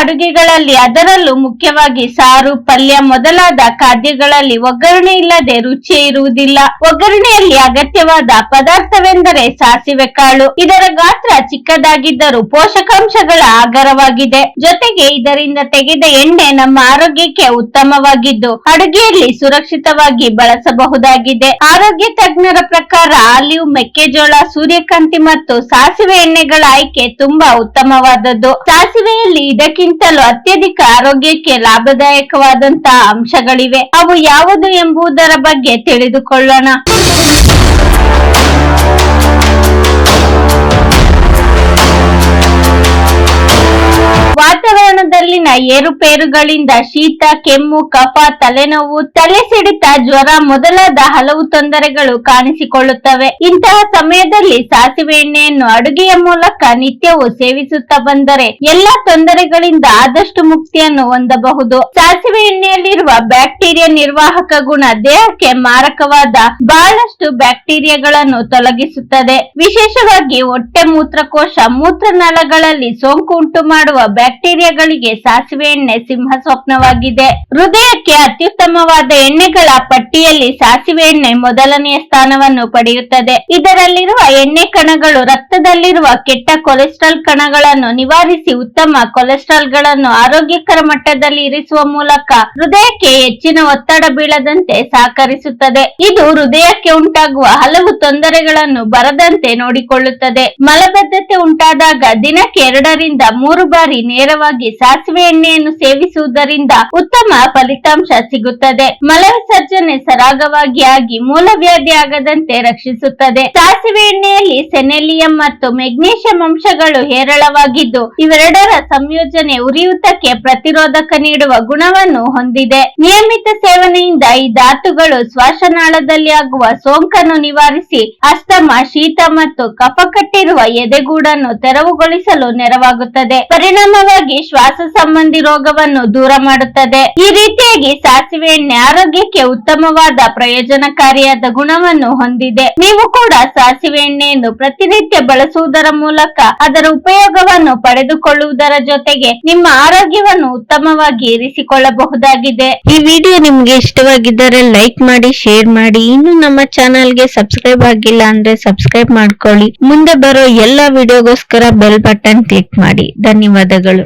ಅಡುಗೆಗಳಲ್ಲಿ ಅದರಲ್ಲೂ ಮುಖ್ಯವಾಗಿ ಸಾರು, ಪಲ್ಯ ಮೊದಲಾದ ಖಾದ್ಯಗಳಲ್ಲಿ ಒಗ್ಗರಣೆ ಇಲ್ಲದೆ ರುಚಿಯೇ ಇರುವುದಿಲ್ಲ. ಒಗ್ಗರಣೆಯಲ್ಲಿ ಅಗತ್ಯವಾದ ಪದಾರ್ಥವೆಂದರೆ ಸಾಸಿವೆ ಕಾಳು. ಇದರ ಗಾತ್ರ ಚಿಕ್ಕದಾಗಿದ್ದರೂ ಪೋಷಕಾಂಶಗಳ ಆಗರವಾಗಿದೆ ಜೊತೆಗೆ ಇದರಿಂದ ತೆಗೆದ ಎಣ್ಣೆ ನಮ್ಮ ಆರೋಗ್ಯಕ್ಕೆ ಉತ್ತಮವಾಗಿದ್ದು, ಅಡುಗೆಯಲ್ಲಿ ಸುರಕ್ಷಿತವಾಗಿ ಬಳಸಬಹುದಾಗಿದೆ. ಆರೋಗ್ಯ ತಜ್ಞರ ಪ್ರಕಾರ ಆಲಿವ್, ಮೆಕ್ಕೆಜೋಳ, ಸೂರ್ಯಕಾಂತಿ ಮತ್ತು ಸಾಸಿವೆ ಎಣ್ಣೆಗಳ ಆಯ್ಕೆ ತುಂಬಾ ಉತ್ತಮವಾದದ್ದು. ಸಾಸಿವೆಯಲ್ಲಿ ಇದಕ್ಕಿಂತಲೂ ಅತ್ಯಧಿಕ ಆರೋಗ್ಯಕ್ಕೆ ಲಾಭದಾಯಕವಾದಂತಹ ಅಂಶಗಳಿವೆ. ಅವು ಯಾವುದು ಎಂಬುದರ ಬಗ್ಗೆ ತಿಳಿದುಕೊಳ್ಳೋಣ. ವಾತಾವರಣದಲ್ಲಿನ ಏರುಪೇರುಗಳಿಂದ ಶೀತ, ಕೆಮ್ಮು, ಕಫ, ತಲೆನೋವು ತಲೆ ಸಿಡಿತ ಜ್ವರ ಮೊದಲಾದ ಹಲವು ತೊಂದರೆಗಳು ಕಾಣಿಸಿಕೊಳ್ಳುತ್ತವೆ. ಇಂತಹ ಸಮಯದಲ್ಲಿ ಸಾಸಿವೆ ಎಣ್ಣೆಯನ್ನು ಅಡುಗೆಯ ಮೂಲಕ ನಿತ್ಯವೂ ಸೇವಿಸುತ್ತಾ ಬಂದರೆ ಎಲ್ಲಾ ತೊಂದರೆಗಳಿಂದ ಆದಷ್ಟು ಮುಕ್ತಿಯನ್ನು ಹೊಂದಬಹುದು. ಸಾಸಿವೆ ಎಣ್ಣೆಯಲ್ಲಿರುವ ಬ್ಯಾಕ್ಟೀರಿಯಾ ನಿರ್ವಾಹಕ ಗುಣ ದೇಹಕ್ಕೆ ಮಾರಕವಾದ ಬಹಳಷ್ಟು ಬ್ಯಾಕ್ಟೀರಿಯಾಗಳನ್ನು ತೊಲಗಿಸುತ್ತದೆ. ವಿಶೇಷವಾಗಿ ಹೊಟ್ಟೆ ಮೂತ್ರಕೋಶ ಮೂತ್ರನಾಳಗಳಲ್ಲಿ ಸೋಂಕು ಉಂಟು ಮಾಡುವ ಬ್ಯಾಕ್ಟೀರಿಯಾಗಳಿಗೆ ಸಾಸಿವೆ ಎಣ್ಣೆ ಸಿಂಹ ಸ್ವಪ್ನವಾಗಿದೆ. ಹೃದಯಕ್ಕೆ ಅತ್ಯುತ್ತಮವಾದ ಎಣ್ಣೆಗಳ ಪಟ್ಟಿಯಲ್ಲಿ ಸಾಸಿವೆ ಎಣ್ಣೆ ಮೊದಲನೆಯ ಸ್ಥಾನವನ್ನು ಪಡೆಯುತ್ತದೆ. ಇದರಲ್ಲಿರುವ ಎಣ್ಣೆ ಕಣಗಳು ರಕ್ತದಲ್ಲಿರುವ ಕೆಟ್ಟ ಕೊಲೆಸ್ಟ್ರಾಲ್ ಕಣಗಳನ್ನು ನಿವಾರಿಸಿ ಉತ್ತಮ ಕೊಲೆಸ್ಟ್ರಾಲ್ಗಳನ್ನು ಆರೋಗ್ಯಕರ ಮಟ್ಟದಲ್ಲಿ ಇರಿಸುವ ಮೂಲಕ ಹೃದಯಕ್ಕೆ ಹೆಚ್ಚಿನ ಒತ್ತಡ ಬೀಳದಂತೆ ಸಹಕರಿಸುತ್ತದೆ. ಇದು ಹೃದಯಕ್ಕೆ ಉಂಟಾಗುವ ಹಲವು ತೊಂದರೆಗಳನ್ನು ಬರದಂತೆ ನೋಡಿಕೊಳ್ಳುತ್ತದೆ. ಮಲಬದ್ಧತೆ ಉಂಟಾದಾಗ ದಿನಕ್ಕೆ ಎರಡರಿಂದ ಮೂರು ಬಾರಿ ನೇರವಾಗಿ ಸಾಸಿವೆ ಎಣ್ಣೆಯನ್ನು ಸೇವಿಸುವುದರಿಂದ ಉತ್ತಮ ಫಲಿತಾಂಶ ಸಿಗುತ್ತದೆ. ಮಲವಿಸರ್ಜನೆ ಸರಾಗವಾಗಿ ಆಗಿ ಮೂಲವ್ಯಾಧಿ ಆಗದಂತೆ ರಕ್ಷಿಸುತ್ತದೆ. ಸಾಸಿವೆ ಎಣ್ಣೆಯಲ್ಲಿ ಸೆನೆಲಿಯಂ ಮತ್ತು ಮೆಗ್ನೀಷಿಯಂ ಅಂಶಗಳು ಹೇರಳವಾಗಿದ್ದು, ಇವೆರಡರ ಸಂಯೋಜನೆ ಉರಿಯೂತಕ್ಕೆ ಪ್ರತಿರೋಧಕ ನೀಡುವ ಗುಣವನ್ನು ಹೊಂದಿದೆ. ನಿಯಮಿತ ಸೇವನೆಯಿಂದ ಈ ಧಾತುಗಳು ಶ್ವಾಸನಾಳದಲ್ಲಿ ಆಗುವ ಸೋಂಕನ್ನು ನಿವಾರಿಸಿ, ಅಸ್ತಮ, ಶೀತ ಮತ್ತು ಕಫ ಕಟ್ಟಿರುವ ಎದೆಗೂಡನ್ನು ತೆರವುಗೊಳಿಸಲು ನೆರವಾಗುತ್ತದೆ. ಪರಿಣಾಮವಾಗಿ ಶ್ವಾಸ ಸಂಬಂಧಿ ರೋಗವನ್ನು ದೂರ ಮಾಡುತ್ತದೆ. ಈ ರೀತಿಯಾಗಿ ಸಾಸಿವೆ ಎಣ್ಣೆ ಆರೋಗ್ಯಕ್ಕೆ ಉತ್ತಮವಾದ ಪ್ರಯೋಜನಕಾರಿಯಾದ ಗುಣವನ್ನು ಹೊಂದಿದೆ. ನೀವು ಕೂಡ ಸಾಸಿವೆ ಎಣ್ಣೆಯನ್ನು ಪ್ರತಿನಿತ್ಯ ಬಳಸುವುದರ ಮೂಲಕ ಅದರ ಉಪಯೋಗವನ್ನು ಪಡೆದುಕೊಳ್ಳುವುದರ ಜೊತೆಗೆ ನಿಮ್ಮ ಆರೋಗ್ಯವನ್ನು ಉತ್ತಮವಾಗಿ ಇರಿಸಿಕೊಳ್ಳಬಹುದಾಗಿದೆ. ಈ ವಿಡಿಯೋ ನಿಮ್ಗೆ ಇಷ್ಟವಾಗಿದ್ದರೆ ಲೈಕ್ ಮಾಡಿ, ಶೇರ್ ಮಾಡಿ. ಇನ್ನು ನಮ್ಮ ಚಾನಲ್ಗೆ ಸಬ್ಸ್ಕ್ರೈಬ್ ಆಗಿಲ್ಲ ಅಂದ್ರೆ ಸಬ್ಸ್ಕ್ರೈಬ್ ಮಾಡ್ಕೊಳ್ಳಿ. ಮುಂದೆ ಬರೋ ಎಲ್ಲಾ ವಿಡಿಯೋಗೋಸ್ಕರ ಬೆಲ್ ಬಟನ್ ಕ್ಲಿಕ್ ಮಾಡಿ. ಧನ್ಯವಾದಗಳು.